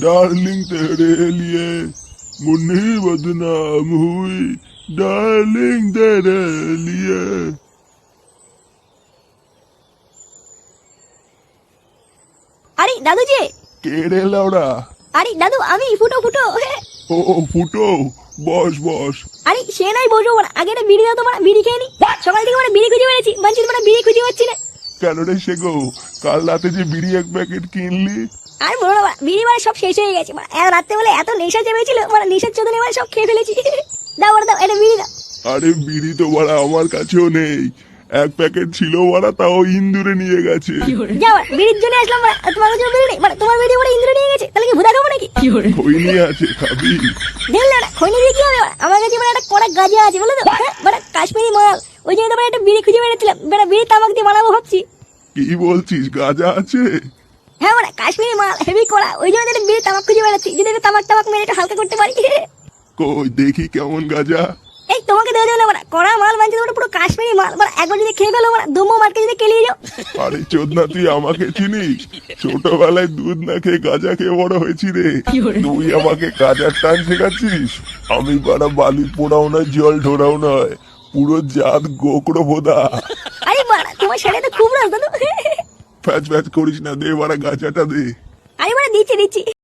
Darling तेरे लिए मुन्नी बदनाम हुई डार्लिंग तेरे लिए আরে দাদু যে কে রে লাউড়া আরে দাদু আমি ফুটো ফুটো ও ফুটো বস বস আরে সে নাই বসবো মানে আগে একটা বিড়ি দাও তো মানে বিড়ি খেয়ে নি সকাল থেকে মানে বিড়ি খুঁজে বেড়েছি মানছি মানে বিড়ি খুঁজে পাচ্ছি না কেন রে সে গো? কাল রাতে যে বিড়ি এক প্যাকেট কিনলি। আর বলো না বিড়ি মানে সব শেষ হয়ে গেছে। মানে এত রাত্রে বলে এত নেশা চেপেছিল মানে নেশার চোদনে মানে সব খেয়ে ফেলেছি। দাও বড় দাও এটা বিড়ি দাও। আরে বিড়ি তো বাড়া আমার কাছেও নেই। এক প্যাকেট ছিল বাড়া তাও ইন্দুরে নিয়ে গেছে। যাও বিড়ির জন্য আসলাম মানে তোমার কাছে বিড়ি নেই? মানে তোমার বিড়ি মানে ইন্দ্র নিয়ে গেছে? তাহলে কি ভুদা খাব নাকি? খই নিয়ে আছে খাবি। দেখলে না খৈনি দিয়ে কি হবে আমার কাছে মানে একটা কড়া গাজা আছে বলে তো। মানে কাশ্মীরি মাল ওই জন্য তোমার একটা বিড়ি খুঁজে বেড়েছিলাম। বেড়া বিড়ি তামাক দিয়ে বানাবো ভাবছি। কি বলছিস গাজা আছে? হ্যাঁ মানে কাশ্মীরি মাল হেভি করা ওই জন্য একটা বিড়ি তামাক খুঁজে বেড়াচ্ছি। যদি একটা তামাক টামাক মেরে একটু হালকা করতে পারি। কই দেখি কেমন গাজা। এই তোমাকে দেওয়া যাবে না মানে কড়া মাল মানছে তোমরা পুরো কাশ্মীরি মাল। মানে একবার যদি খেয়ে ফেলো মানে দমো মার্কে যদি কেলিয়ে যাও। আরে চোদনা তুই আমাকে চিনিস? ছোটবেলায় দুধ না খেয়ে গাজা খেয়ে বড় হয়েছি রে। তুই আমাকে গাজার টান শেখাচ্ছিস? আমি বাড়া বালি পোড়াও নয় জল ঢোড়াও নয়। পুরো জাত গোকড়ো বোদা আরে বাড়া তোমার তো খুব রাজ দাদু। ফ্যাচ ফ্যাচ করিস না দে বাড়া গাছাটা দে। আরে বাড়া দিচ্ছি দিচ্ছি।